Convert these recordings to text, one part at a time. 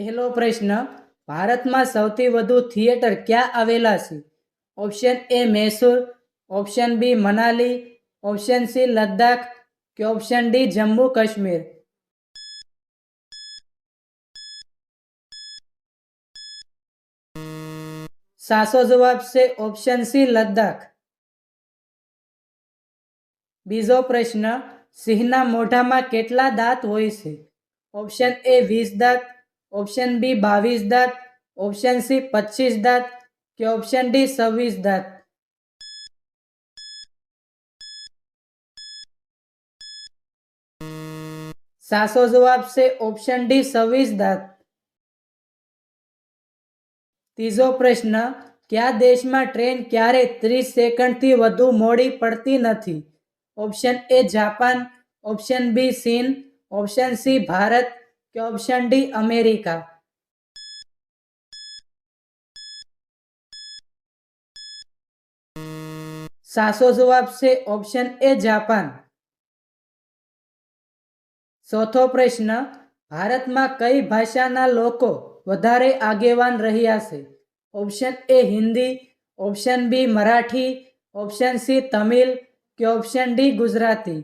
પહેલો પ્રશ્ન, ભારતમાં સૌથી વધુ થિયેટર ક્યાં આવેલા છે? Option A Mysore, option B Manali, option C Ladakh કે ઓપ્શન ડી જમ્મુ કાશ્મીર. સાચો જવાબ છે ઓપ્શન સી લદ્દાખ. બીજો પ્રશ્ન, સિંહના મોઢામાં કેટલા દાંત હોય છે? ઓપ્શન એ વીસ દાંત ઓપ્શન બી બાવીસ દાંત. ઓપ્શન સી પચીસ દાંત. કે ઓપ્શન ડી છવ્વીસ દાંત. સાચો જવાબ છે ઓપ્શન ડી છવ્વીસ દાંત. ત્રીજો પ્રશ્ન, કયા દેશમાં ટ્રેન ક્યારે ત્રીસ સેકન્ડથી વધુ મોડી પડતી નથી? Option A Japan. Option B ચીન. Option C Bharat. કે ઓપ્શન ડી અમેરિકા. સાસો જવાબ છે ઓપ્શન એ જાપાન. ચોથો પ્રશ્ન, ભારતમાં કઈ ભાષાના લોકો વધારે આગેવાન રહ્યા છે? Option A Hindi, option B Marathi, option C Tamil, કે ઓપ્શન ડી ગુજરાતી?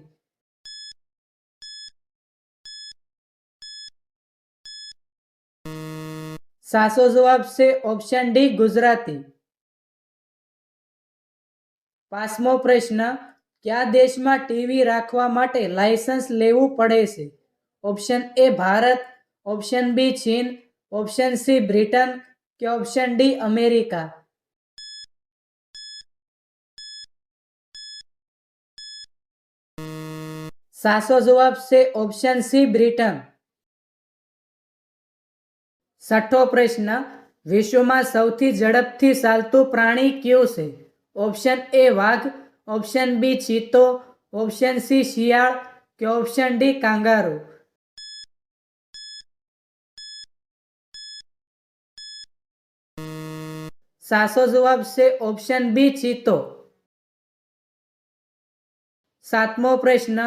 સાચો જવાબ છે ઓપ્શન ડી ગુજરાતી. પાંચમો પ્રશ્ન, કયા દેશમાં ટીવી રાખવા માટે લાયસન્સ લેવું પડે છે? Option A Bharat option B ચીન ઓપ્શન સી બ્રિટન કે ઓપ્શન ડી અમેરિકા? સાચો જવાબ છે ઓપ્શન સી બ્રિટન. છઠ્ઠો પ્રશ્ન, વિશ્વમાં સૌથી ઝડપથી ચાલતું પ્રાણી કયું છે? ઓપ્શન એ વાઘ, ઓપ્શન બી ચીતો ઓપ્શન સી શિયાળ કે ઓપ્શન ડી કાંગારો? સાચો જવાબ છે ઓપ્શન બી ચીતો સાતમો પ્રશ્ન,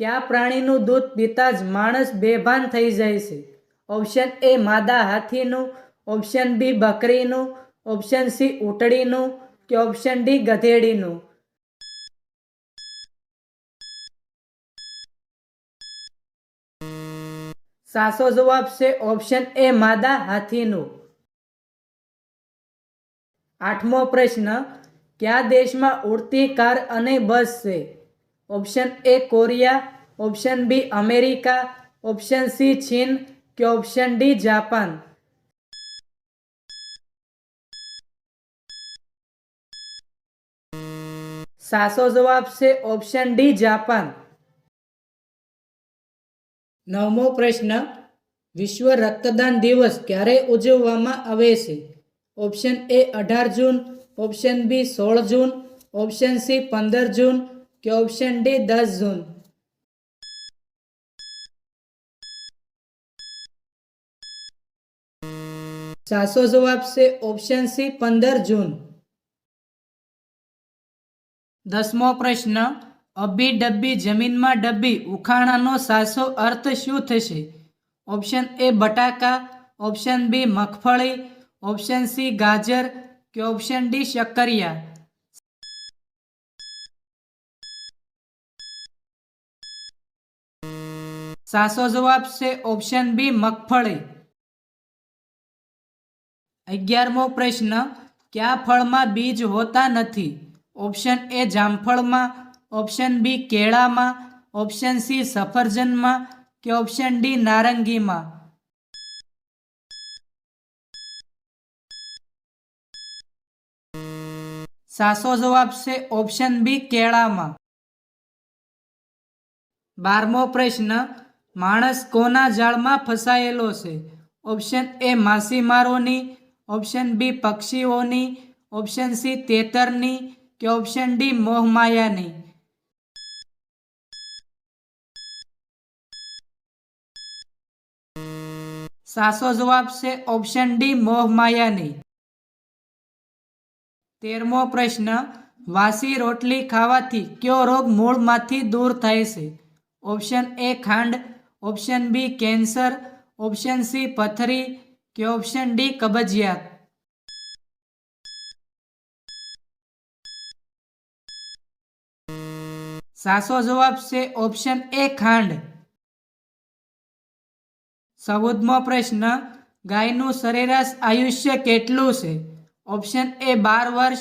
કયા પ્રાણીનું દૂધ પીતા જ માણસ બેભાન થઈ જાય છે? ઓપ્શન એ માદા હાથીનું. ઓપ્શન બી બકરીનું. ઓપ્શન સી ઊંટડીનું કે ઓપ્શન ડી ગધેડીનું. સાચો જવાબ છે ઓપ્શન એ માદા હાથીનું. આઠમો પ્રશ્ન, કયા દેશમાં ઉડતી કાર અને બસ છે? Option A Korea. Option B America. Option C ચીન. કે ઓપ્શન ડી જાપાન સાચો જવાબ છે ઓપ્શન ડી જાપાન નવમો પ્રશ્ન, વિશ્વ રક્તદાન દિવસ ક્યારે ઉજવવામાં આવે છે? ઓપ્શન એ અઢાર જૂન. ઓપ્શન બી સોળ જૂન. ઓપ્શન સી પંદર જૂન. કે ઓપ્શન ડી દસ જૂન. સાચો જવાબ છે ઓપ્શન સી પંદર જૂન. દસમો પ્રશ્ન અબ્બી ડબ્બી જમીનમાં ડબ્બી ઉખાણાનો સાચો અર્થ શું થશે? ઓપ્શન એ બટાકા ઓપ્શન બી મગફળી ઓપ્શન સી ગાજર કે ઓપ્શન ડી શક્કરિયા? સાચો જવાબ છે ઓપ્શન બી મગફળી. અગિયારમો પ્રશ્ન, કયા ફળમાં બીજ હોતા નથી? ઓપ્શન એ જામફળમાં. ઓપ્શન બી કેળામાં. ઓપ્શન સી સફરજનમાં. કે ઓપ્શન ડી નારંગીમાં. સાસો જવાબ છે ઓપ્શન બી કેળામાં. બારમો પ્રશ્ન, માણસ કોના જાળમાં ફસાયેલો છે? ઓપ્શન એ માછીમારોની. ઓપ્શન બી પક્ષીઓની, ઓપ્શન સી તેતરની કે ઓપ્શન ડી મોહમાયાની. સાચો જવાબ છે ઓપ્શન ડી મોહમાયાની. તેરમો પ્રશ્ન, વાસી રોટલી ખાવાથી કયો રોગ મૂળમાંથી દૂર થાય છે? ઓપ્શન એ ખાંડ, option B cancer, option C પથરી કે ઓપ્શન ડી કબજિયાત. સાચો જવાબ છે ઓપ્શન એ ખાંડ. ચૌદમો પ્રશ્ન, ગાયનું સરેરાશ આયુષ્ય કેટલું છે? ઓપ્શન એ બાર વર્ષ.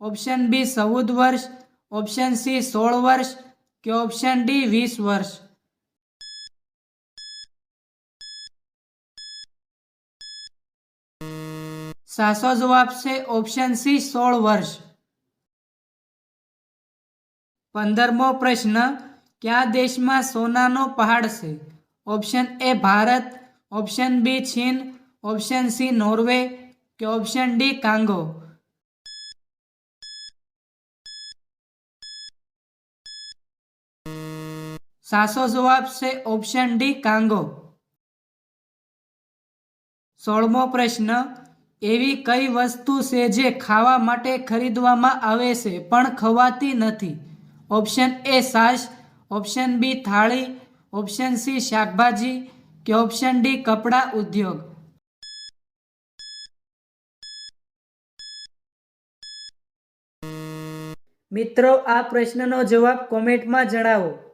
ઓપ્શન બી ચૌદ વર્ષ. ઓપ્શન સી સોળ વર્ષ. કે ઓપ્શન ડી વીસ વર્ષ. સાચો જવાબ છે ઓપ્શન સી સોળ વર્ષ. પંદરમો પ્રશ્ન, કયા દેશમાં સોનાનો પહાડ છે? Option A Bharat. Option B ચીન. Option C Norway. કે ઓપ્શન ડી કાંગો? સાચો જવાબ છે ઓપ્શન ડી કાંગો. સોળમો પ્રશ્ન, એવી કઈ વસ્તુ છે જે ખાવા માટે ખરીદવામાં આવે છે પણ ખવાતી નથી? ઓપ્શન એ સાસ ઓપ્શન બી થાળી, ઓપ્શન સી શાકભાજી કે ઓપ્શન ડી કપડાં ઉદ્યોગ? મિત્રો, આ પ્રશ્નનો જવાબ કોમેન્ટમાં જણાવો.